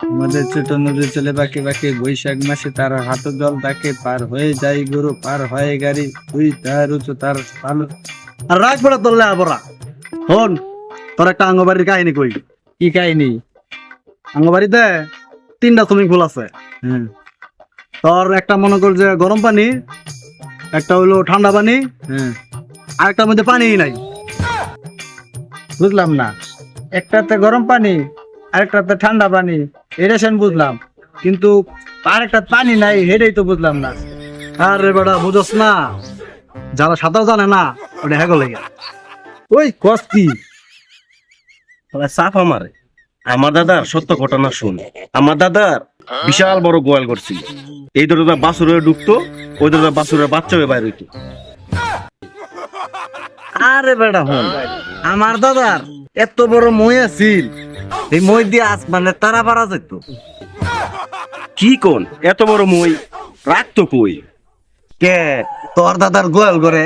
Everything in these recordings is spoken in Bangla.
আমাদের ছোট নদী চলে বাকি বাকি বৈশাখ মাসে তার হাত জল তাকে পার হয়ে যায় গরু পার হয়ে গাড়ি তুই তার উঁচু তার ভালো আর পড়া তোরলে আবরা। হন তোর একটা আঙ্গবাড়ির কাহিনী কই? কি কাহিনী? আঙ্গবাড়িতে তিনটা সুইমিং পুল আছে। হ্যাঁ। তোর একটা মনে কর যে গরম পানি একটা হইল ঠান্ডা পানি হ্যাঁ। আর একটার মধ্যে পানি নাই। বুঝলাম না? একটাতে গরম পানি আরেকটাতে ঠান্ডা পানি এটা সেন বুঝলাম কিন্তু আরেকটা পানি নাই হেটাই তো বুঝলাম না। আরে বেটা বুঝস না। যারা সাঁতার জানে না ওটা হ্যাগো লেগে। ওই কস্তি সাফ আমারে। আমার দাদার সত্য ঘটনা শুন। আমার দাদার বিশাল বড় গোয়াল করছিল এই দরজা বাসুরে ঢুকতো ওই দরজা বাসুরের বাচ্চা হয়ে বাইরে হইতো। আরে বেটা হন আমার দাদার এত বড় মই আছিল এই মই দিয়ে আসমানে তারা পারা যেত কি কোন? এত বড় মই? রাখতো কই? কে? তোর দাদার গোয়াল করে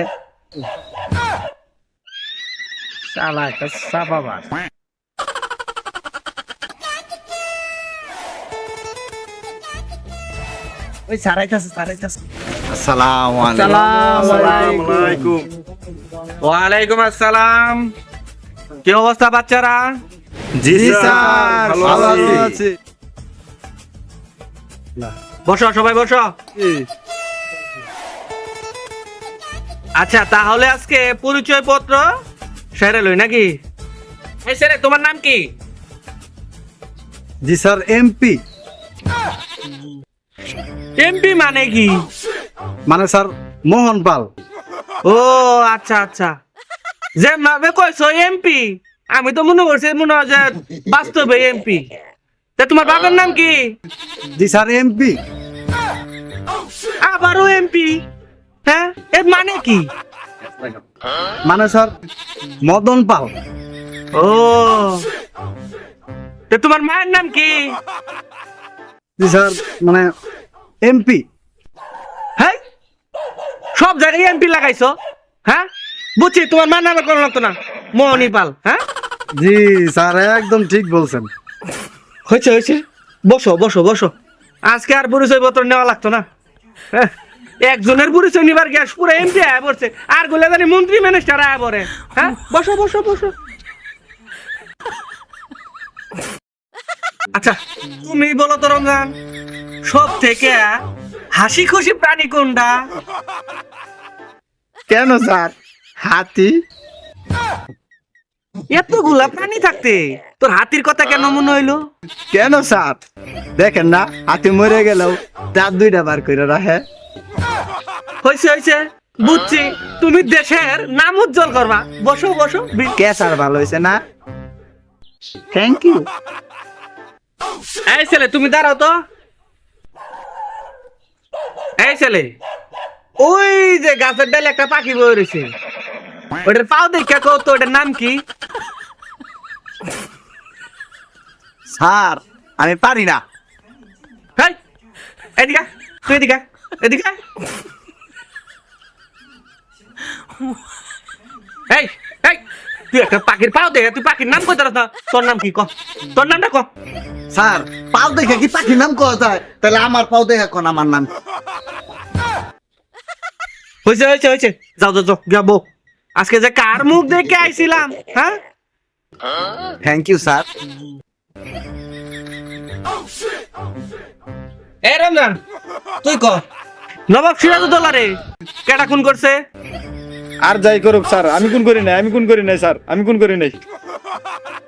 শালা একটা সাপা ওই সারাইতাছে সারাইতাছে। আসসালামু সালাম আলাইকুম। ওয়ালাইকুম আসসালাম। কি অবস্থা বাচ্চারা? জি স্যার ভালো আছি। বসো সবাই বসো। আচ্ছা তাহলে আজকে পরিচয় পত্র সেরে লই নাকি? এই তোমার নাম কি? জি স্যার এমপি। এমপি মানে কি? মানে স্যার মোহন পাল। ও আচ্ছা আচ্ছা। যে ভাবে কইছো এমপি। আমি তো মনে করছি মনে হয় যে বাস্তবে এমপি তা তোমার বাবার নাম কি? জি স্যার এমপি আবারও এমপি হ্যাঁ এর মানে কি? মানে স্যার মদন পাল। ও। তা তোমার মায়ের নাম কি? জি স্যার মানে এমপি হ্যাঁ? সব জায়গায় এমপি লাগাইছো? হ্যাঁ? বুঝছি তোমার মায়ের নামে কোনো লাগতো না। মোহনী পাল হ্যাঁ? জি স্যার একদম ঠিক বলছেন। হয়েছে হয়েছে। বসো বসো বসো। আজকে আর পরিচয় পত্র নেওয়া লাগতো না। হ্যাঁ, একজনের পরিচয় নিবার গ্যাস পুরো এমপি আয়া পড়ছে। আরগুলো জানি মন্ত্রী মিনিস্টার আয়া পড়ে। হ্যাঁ? বসো বসো বসো। আচ্ছা তুমি বলো তো রমজান সব থেকে হাসি খুশি প্রাণী কোনটা? কেন স্যার? হাতি? এতগুলা প্রাণী থাকতে তোর হাতির কথা কেন মনে হইল? কেন স্যার দেখেন না হাতি মরে গেলেও দাঁত দুইটা বার করে রাখে। হয়েছে হয়েছে বুঝছি তুমি দেশের নাম উজ্জ্বল করবা। বসো বসো বি- কে স্যার ভালো হয়েছে না? থ্যাংক ইউ এই ছেলে তুমি দাঁড়াও তো। এই ছেলে ওই যে গাছের ডালে একটা পাখি বয়ে রয়েছে ওটার পাও দেখে কো তো ওটার নাম কি? স্যার আমি পারি না। এদিকে তুই এদিকে এদিকে। এই এই তুই একটা পাখির পাও দেখে তুই পাখির নাম কই না? তোর নাম কি ক? তোর নামটা ক? স্যার পাও দেখে কি পাখির নাম কওয়া যায়? তাহলে আমার পাও দেখে কোন আমার নাম? হয়েছে হয়েছে হয়েছে যাও যাও যাও গিয়া বউ। আজকে যে কার মুখ দেখে আইছিলাম হ্যাঁ? Thank you sir. এ রমজান তুই ক নবাব সিরাজউদ্দৌলা কেটা খুন করছে? আর যাই করুক স্যার আমি কোন করি নাই আমি কোন করি নাই স্যার আমি কোন করি নাই।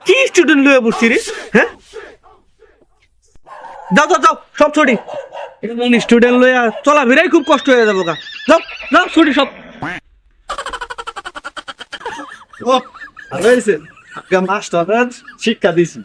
কি স্টুডেন্ট লয়ে বসছি রে হ্যাঁ? যাও যাও যাও সব এমন স্টুডেন্ট চলা ভিড়াই খুব কষ্ট হয়ে যাব গা। যাও যাও ছড়ি সব। ও ভালো হয়েছে। শিক্ষা দিয়েছি।